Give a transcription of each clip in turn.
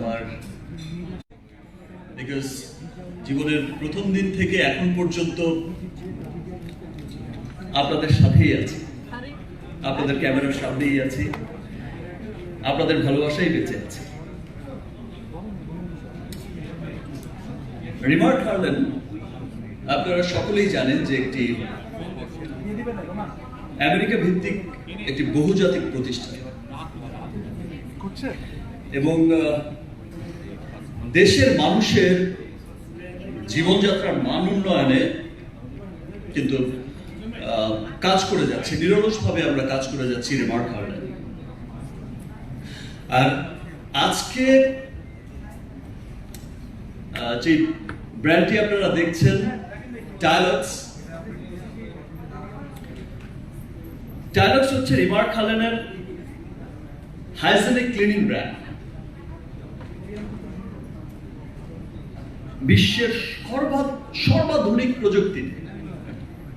আমার বিকজ জীবনের প্রথম দিন থেকে এখন পর্যন্ত আপনাদের সাথেই আছি। আপনাদের ক্যামেরার সামনেই আছি। আপনাদের ভালোবাসাই বেঁচে আছে। রিমার্ক হার্লেন আপনারা সকলেই জানেন যে একটি আমেরিকা ভিত্তিক একটি বহুজাতিক প্রতিষ্ঠান। এবং দেশের মানুষের জীবনযাত্রার মান উন্নয়নে কিন্তু কাজ করে যাচ্ছে। নিরলসভাবে আমরা কাজ করে যাচ্ছি রিমার্ক হার্লেন আর আজকে যে ব্র্যান্ডটি আপনারা দেখছেন টাইলক্স টাইলক্স হচ্ছে রিমার্ক হালেনের হাইজেনিক ক্লিনিং ব্র্যান্ড বিশ্বের সর্বা সর্বাধুনিক প্রযুক্তিতে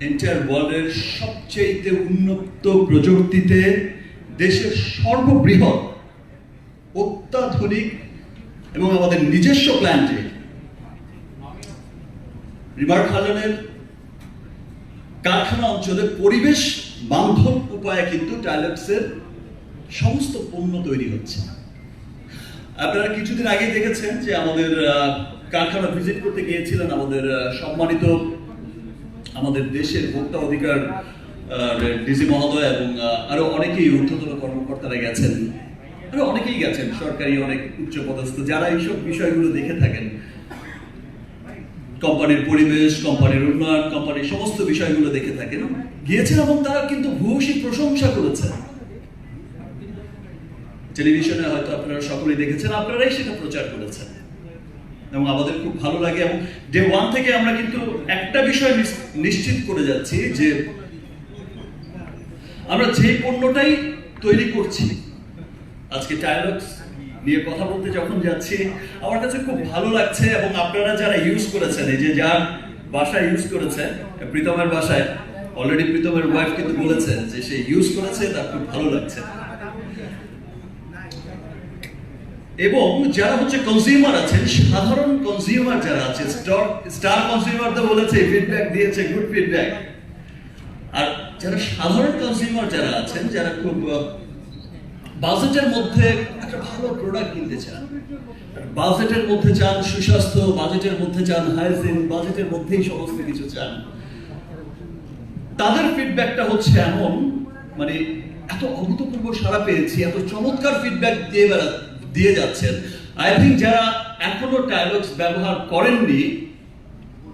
এন্টায়ার ওয়ার্ল্ডের সবচেয়ে উন্নত প্রযুক্তিতে দেশের সর্ববৃহৎ, অত্যাধুনিক এবং আমাদের নিজস্ব প্ল্যান্টে রিভার খালেনের কারখানা অঞ্চলে পরিবেশ বান্ধব উপায়ে কিন্তু টাইলেক্সের সমস্ত পণ্য তৈরি হচ্ছে। আপনারা কিছুদিন আগে দেখেছেন যে আমাদের কারখানা ভিজিট করতে গিয়েছিলেন আমাদের সম্মানিত আমাদের দেশের ভোক্তা অধিকার ডিসি মহোদয় এবং আরও অনেকেই ঊর্ধ্বতন কর্মকর্তারা গেছেন। আরও অনেকেই গেছেন, সরকারি অনেক উচ্চ পদস্থ যারা এইসব বিষয়গুলো দেখে থাকেন। কোম্পানির পরিবেশ, কোম্পানির উন্নয়ন, কোম্পানির সমস্ত বিষয়গুলো দেখে থাকেন। গিয়েছেন এবং তারা কিন্তু ভূয়সী প্রশংসা করেছেন। টেলিভিশনে হয়তো আপনারা সকলেই দেখেছেন, আপনারাই সেটা প্রচার করেছেন। এবং আমাদের খুব ভালো লাগে এবং ডে ওয়ান থেকে আমরা কিন্তু একটা বিষয় নিশ্চিত করে যাচ্ছি যে আমরা যে পণ্যটাই তৈরি করছি, আজকে টায়ালক্স নিয়ে কথা বলতে যখন যাচ্ছি, আমার কাছে খুব ভালো লাগছে এবং আপনারা যারা ইউজ করেছেন, এই যে যার বাসায় ইউজ করেছেন, প্রীতমের বাসায় অলরেডি প্রীতমের ওয়াইফ কিন্তু বলেছেন যে সে ইউজ করেছে, তার খুব ভালো লাগছে। এবং যারা হচ্ছে কনজিউমার আছেন, সাধারণ কনজিউমার যারা আছে স্টার স্টার কনজিউমার তো বলেছে ফিডব্যাক দিয়েছে গুড ফিডব্যাক আর যারা সাধারণ কনজিউমার যারা আছেন, যারা খুব বাজেটের মধ্যে একটা ভালো প্রোডাক্ট কিনতে চান বাজেটের মধ্যে চান সুস্বাস্থ্য বাজেটের মধ্যে চান হাইজিন বাজেটের মধ্যেই সমস্ত কিছু চান, তাদের ফিডব্যাকটা হচ্ছে এমন মানে এত অভূতপূর্ব সারা পেয়েছি, এত চমৎকার ফিডব্যাক দিয়ে বেড়া- দিয়ে যাচ্ছেন। আই থিঙ্ক যারা এখনও টাইলক্স ব্যবহার করেননি,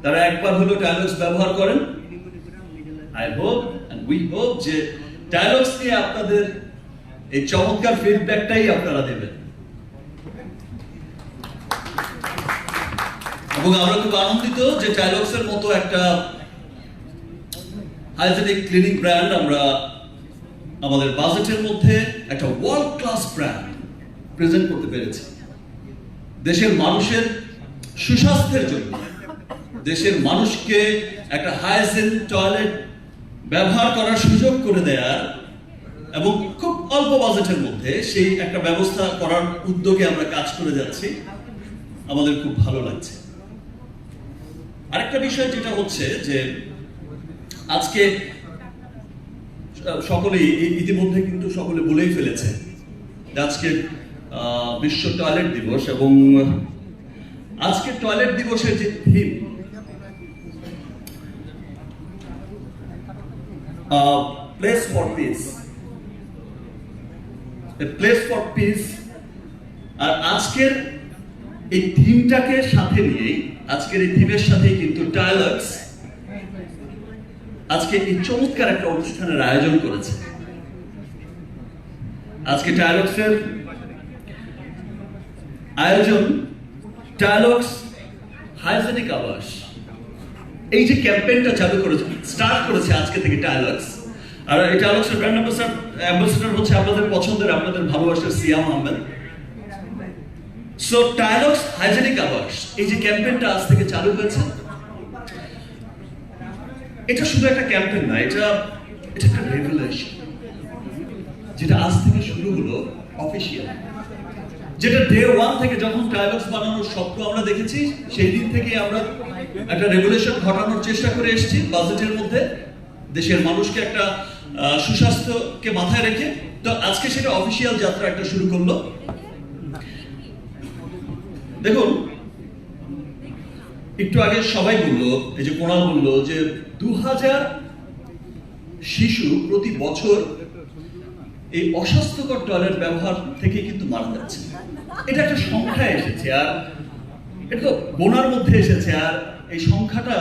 তারা একবার হলো টাইলক্স ব্যবহার করেন। আই হোপ উই হোপ যে ডায়লগস নিয়ে আপনাদের এই চমৎকার ফিডব্যাকটাই আপনারা দেবেন। এবং আমরা খুব আনন্দিত যে ডায়লগস এর মতো একটা হাইজেনিক ক্লিনিক ব্র্যান্ড আমরা আমাদের বাজেটের মধ্যে একটা ওয়ার্ল্ড ক্লাস ব্র্যান্ড প্রেজেন্ট করতে পেরেছি। দেশের মানুষের সুস্বাস্থ্যের জন্য, দেশের মানুষকে একটা হাইজেন টয়লেট ব্যবহার করার সুযোগ করে দেয়ার এবং খুব অল্প বাজেটের মধ্যে সেই একটা ব্যবস্থা করার উদ্যোগে আমরা কাজ করে যাচ্ছি। আমাদের খুব ভালো লাগছে। আরেকটা বিষয় যেটা হচ্ছে যে আজকে সকলেই, ইতিমধ্যে কিন্তু সকলে বলেই ফেলেছে আজকে বিশ্ব টয়লেট দিবস এবং আজকে টয়লেট দিবসের যে theme place for peace place for peace আর আজকের এই থিমটাকে সাথে নিয়েই, আজকের এই থিমের সাথেই কিন্তু ডায়ালগস আজকে এই চমৎকার একটা অনুষ্ঠানের আয়োজন করেছে। আজকে ডায়ালগসের আয়োজন ডায়ালগস হাইজেনিক আবাস এই যে ক্যাম্পেইনটা চালু করেছে স্টার্ট করেছে আজকে থেকে ডায়ালগস আর এই ডায়ালগসের ব্র্যান্ড অ্যাম্বাসাডর অ্যাম্বাসাডর হচ্ছে আপনাদের পছন্দের, আপনাদের ভালোবাসার Siam Ahmed. So dialogues hygienic আবাস এই যে ক্যাম্পেইনটা আজ থেকে চালু হয়েছে, এটা শুধু একটা ক্যাম্পেইন না, এটা এটা একটা রেগুলেশন যেটা আজ থেকে শুরু হলো অফিসিয়াল যেটা ডে ওয়ান থেকে যখন ট্রাইবালস বানানোর স্বপ্ন আমরা দেখেছি, সেই দিন থেকে আমরা একটা রেগুলেশন ঘটানোর চেষ্টা করে এসেছি বাজেটের মধ্যে। দেশের মানুষকে একটা সুস্বাস্থ্যকে মাথায় রেখে। তো আজকে সেটা অফিসিয়াল যাত্রা একটা শুরু করল। দেখুন, একটু আগে সবাই বলল, এই যে কোনাল বলল যে দু হাজার শিশু প্রতি বছর এই অস্বাস্থ্যকর টয়লেট ব্যবহার থেকে কিন্তু মারা যাচ্ছে। এটা একটা সংখ্যা এসেছে, আর এটা তো গোনার মধ্যে এসেছে, আর এই সংখ্যাটা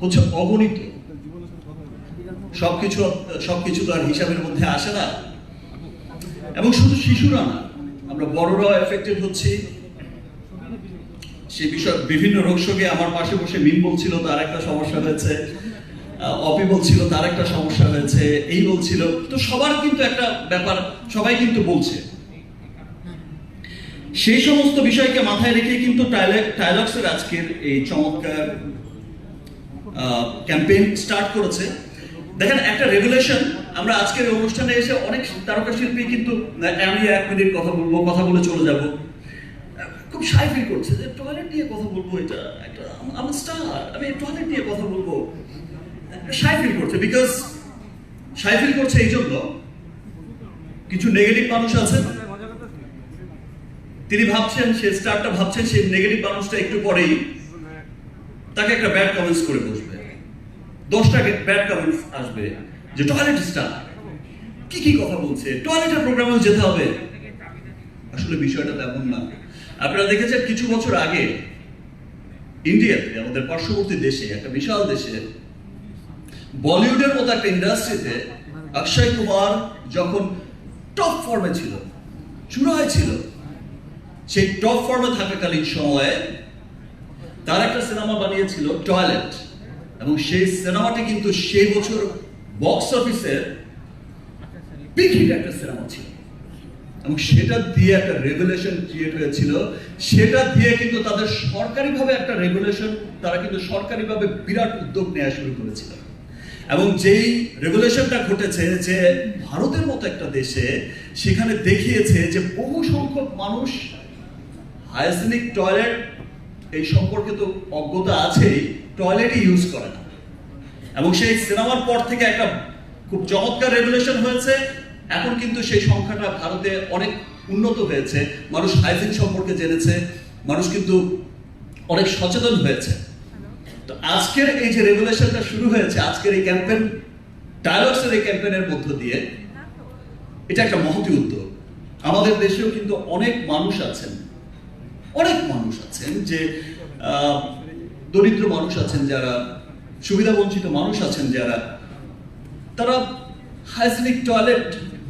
হচ্ছে অগণিত। সবকিছু সবকিছু তো আর হিসাবের মধ্যে আসে না। এবং শুধু শিশুরা না, আমরা বড়রাও এফেক্টেড হচ্ছি। সে বিষয় বিভিন্ন রোগ শোকে আমার পাশে বসে মিন বলছিল, তার একটা সমস্যা হয়েছে। অপি বলছিল, তার একটা সমস্যা হয়েছে, এই বলছিল। তো সবার কিন্তু একটা ব্যাপার, সবাই কিন্তু বলছে। সেই সমস্ত বিষয়কে মাথায় রেখে কিন্তু টাইলক্সের আজকের এই চমৎকার ক্যাম্পেইন স্টার্ট করেছে। দেখেন, একটা রেগুলেশন আমরা আজকের অনুষ্ঠানে এসে অনেক তারকা শিল্পী কিন্তু আমি এক মিনিট কথা বলব, কথা বলে চলে যাব। খুব সাই ফিল করছে যে টয়লেট নিয়ে কথা বলব এটা, একটা আমার স্টার আমি টয়লেট নিয়ে কথা বলব। সাই ফিল করছে বিকজ সাই ফিল করছে এই জন্য কিছু নেগেটিভ মানুষ আছে তিনি ভাবছেন সে স্টারটা ভাবছেন সেই নেগেটিভ মানুষটা একটু পরেই তাকে একটা ব্যাড কমেন্টস করে বসবে। দশটা ব্যাড কমেন্টস আসবে যে টয়লেট স্টার কি কি কথা বলছে? টয়লেটের প্রোগ্রামে যেতে হবে। আসলে বিষয়টা তেমন না। আপনারা দেখেছেন কিছু বছর আগে ইন্ডিয়াতে, আমাদের পার্শ্ববর্তী দেশে, একটা বিশাল দেশে, বলিউডের মতো একটা ইন্ডাস্ট্রিতে অক্ষয় কুমার যখন টপ ফর্মে ছিল, চূড়ায় ছিল সেই টপ ফর্মে থাকাকালীন সময়ে তার একটা সিনেমা বানিয়েছিল টয়লেট। এবং সেই সিনেমাটি কিন্তু সেই বছর বক্স অফিসের একটা সিনেমা ছিল। এবং সেটা দিয়ে একটা রেগুলেশন ক্রিয়েট হয়েছিল। সেটা দিয়ে কিন্তু তাদের সরকারিভাবে একটা রেগুলেশন তারা কিন্তু সরকারিভাবে বিরাট উদ্যোগ নেওয়া শুরু করেছিল। এবং যেই রেগুলেশনটা ঘটেছে যে ভারতের মতো একটা দেশে সেখানে দেখিয়েছে যে বহু সংখ্যক মানুষ হাইজেনিক টয়লেট, এই সম্পর্কে তো অজ্ঞতা আছেই, টয়লেটই ইউজ করে না। এবং সেই সিনেমার পর থেকে একটা খুব চমৎকার রেগুলেশন হয়েছে। এখন কিন্তু সেই সংখ্যাটা ভারতে অনেক উন্নত হয়েছে। মানুষ হাইজিন সম্পর্কে জেনেছে। মানুষ কিন্তু অনেক সচেতন হয়েছে। তো আজকের এই যে রেগুলেশনটা শুরু হয়েছে, আজকের এই ক্যাম্পেন ডায়ালগসের এই ক্যাম্পেনের মধ্য দিয়ে, এটা একটা মহতি উদ্যোগ। আমাদের দেশেও কিন্তু অনেক মানুষ আছেন। অনেক মানুষ আছেন যে দরিদ্র মানুষ আছেন যারা সুবিধা বঞ্চিত মানুষ আছেন যারা, তারা হাইজেনিক টয়লেট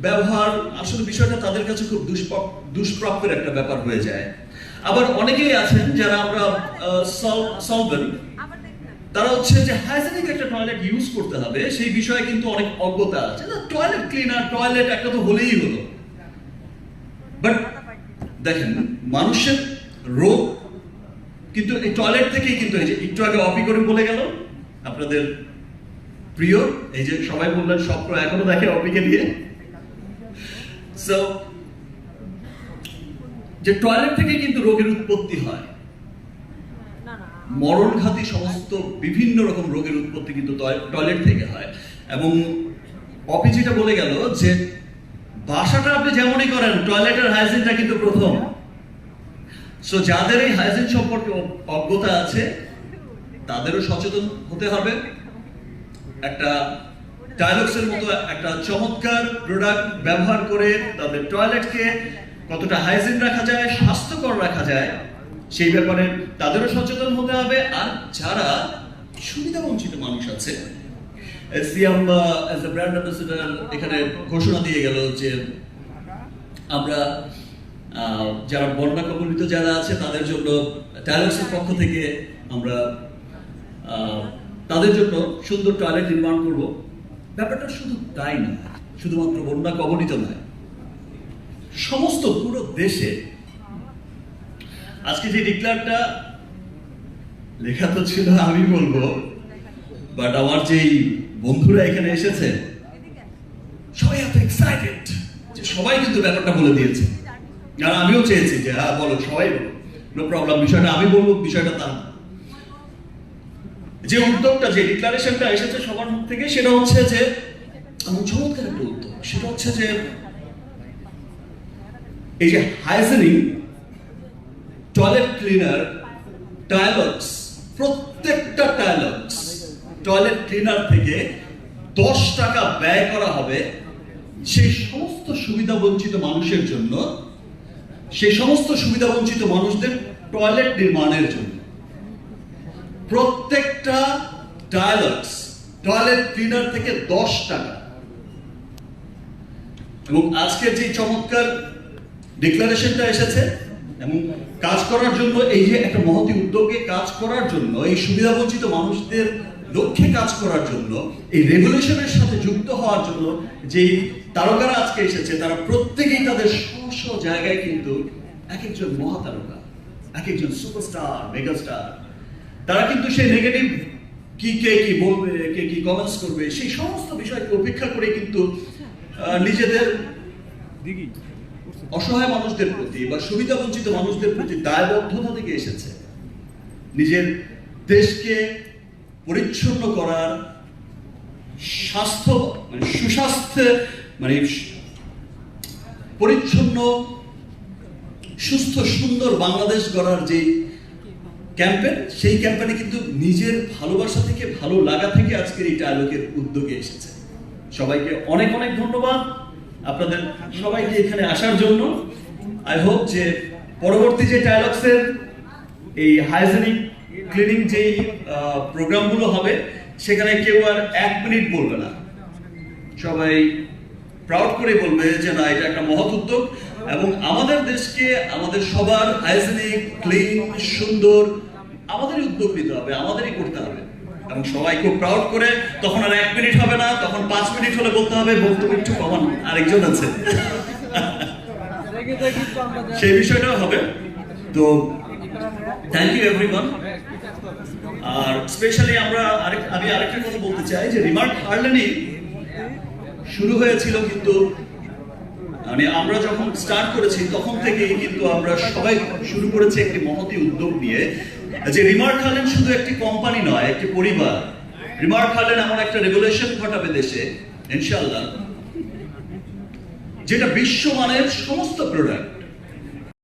ব্যবহার, আসলে বিষয়টা তাদের কাছে খুব দুষ্প্রাপ দুষ্প্রাপ্যের একটা ব্যাপার হয়ে যায়। আবার অনেকেই আছেন যারা আমরা সলভেন তারা হচ্ছে যে হাইজেনিক একটা টয়লেট ইউজ করতে হবে, সেই বিষয়ে কিন্তু অনেক অজ্ঞতা আছে। টয়লেট ক্লিনার টয়লেট একটা তো হলেই হলো। বাট দেখেন, মানুষের রোগ, কিন্তু এই টয়লেট থেকেই কিন্তু এই যে একটু আগে অপি করে বলে গেল, আপনাদের প্রিয়, এই যে সবাই বললেন, স্বপ্ন এখনও দেখে অপিকে দিয়ে যে টয়লেট থেকে কিন্তু রোগের উৎপত্তি হয়। মরণঘাতী সমস্ত বিভিন্ন রকম রোগের উৎপত্তি কিন্তু টয়লেট থেকে হয়। এবং অপি যেটা বলে গেল যে, বাসাটা আপনি যেমনই করেন টয়লেটের হাইজিনটা কিন্তু প্রথম। সো যাদের এই হাইজিন সম্পর্কে অজ্ঞতা আছে, তাদেরও সচেতন হতে হবে। একটা ডায়লগসের মতো একটা চমৎকার প্রোডাক্ট ব্যবহার করে তাদের টয়লেটকে কতটা হাইজিন রাখা যায়, স্বাস্থ্যকর রাখা যায়, সেই ব্যাপারে তাদেরও সচেতন হতে হবে। আর যারা সুবিধা বঞ্চিত মানুষ আছে এখানে ঘোষণা দিয়ে গেল যে আমরা যারা বন্যা কবলিত যারা আছে, তাদের জন্য টাইলক্সের পক্ষ থেকে আমরা তাদের জন্য সুন্দর টয়লেট নির্মাণ করব। ব্যাপারটা শুধু তাই নয়, শুধুমাত্র বন্যা কবলিত নয়, সমস্ত পুরো দেশে। আজকে যে ডিক্লারটা, লেখা তো ছিল, আমি বলব, বাট আমার যেই বন্ধুরা এখানে এসেছে, সবাই এত এক্সাইটেড যে সবাই কিন্তু ব্যাপারটা বলে দিয়েছে। আর আমিও চেয়েছি যে হ্যাঁ বলো, সবাই বলো নো প্রবলেম বিষয়টা আমি বলব, বিষয়টা তা না। যে উদ্যোগটা, যে ডিক্লারেশনটা এসেছে সবার মুখ থেকে, সেটা হচ্ছে যে চমৎকার একটা উদ্যোগ, সেটা হচ্ছে যে, এই যে হাইজেনিং টয়লেট ক্লিনার টায়ালক্স প্রত্যেকটা টায়ালক্স টয়লেট ক্লিনার থেকে দশ টাকা ব্যয় করা হবে, সেই সমস্ত সুবিধা বঞ্চিত মানুষের জন্য সেই সমস্ত সুবিধা বঞ্চিত মানুষদের টয়লেট নির্মাণের জন্য। প্রত্যেকটা টায়ালক্স টয়লেট ক্লিনার থেকে দশ টাকা। এবং আজকের যে চমৎকার ডিক্লারেশনটা এসেছে এবং কাজ করার জন্য, এই যে একটা মহতি উদ্যোগে কাজ করার জন্য, এই সুবিধাবঞ্চিত মানুষদের লক্ষ্যে কাজ করার জন্য এই রেভলিউশনের সাথে যুক্ত হওয়ার জন্য যে তারকারা আজকে এসেছে তারা প্রত্যেকেই তাদের স্ব স্ব জায়গায় কিন্তু এক একজন মহাতারকা এক একজন সুপারস্টার মেগাস্টার তারা কিন্তু সেই নেগেটিভ কি কে কি বলবে কে কি কমেন্টস করবে সেই সমস্ত বিষয়কে উপেক্ষা করে কিন্তু নিজেদের অসহায় মানুষদের প্রতি বা সুবিধা বঞ্চিত মানুষদের প্রতি দায়বদ্ধতা থেকে এসেছে। নিজের দেশকে পরিচ্ছন্ন করার স্বাস্থ্য মানে সুস্বাস্থ্য মানে পরিচ্ছন্ন, সুস্থ, সুন্দর বাংলাদেশ গড়ার যে ক্যাম্পেন সেই ক্যাম্পেনে কিন্তু নিজের ভালোবাসা থেকে, ভালো লাগা থেকে আজকের এই ডায়লগের উদ্যোগে এসেছে। সবাইকে অনেক অনেক ধন্যবাদ আপনাদের, সবাইকে এখানে আসার জন্য। আই হোপ যে পরবর্তী যে ডায়ালগসের এই হাইজেনিক ক্লিনিং যে প্রোগ্রামগুলো হবে সেখানে কেউ আর এক মিনিট বলবে না। সবাই প্রাউড করে বলবে যে না এটা একটা মহৎ উদ্যোগ। এবং আমাদের দেশকে আমাদের সবার হাইজেনিক ক্লিন সুন্দর আমাদেরই উদ্যোগ নিতে হবে আমাদেরই করতে হবে। এবং সবাই খুব প্রাউড করে তখন আর এক মিনিট হবে না তখন পাঁচ মিনিট হলে বলতে হবে বক্তব্য একটু কমান। আরেকজন আছে। সেই বিষয়টাও হবে। তো থ্যাংক ইউ এভরিওয়ান আর স্পেশালি আমরা আরেক আমি আরেকটা কথা বলতে চাই যে রিমার্ক হার্লেনি শুরু হয়েছিল কিন্তু মানে আমরা যখন স্টার্ট করেছি তখন থেকেই কিন্তু আমরা সবাই শুরু করেছি একটি মহতি উদ্যোগ নিয়ে। যে রিমার্ক হার্লেন শুধু একটি কোম্পানি নয়, একটি পরিবার। রিমার্ক হার্লেন এমন একটা রেগুলেশন ঘটাবে দেশে, ইনশাআল্লাহ। যেটা বিশ্বমানের সমস্ত প্রোডাক্ট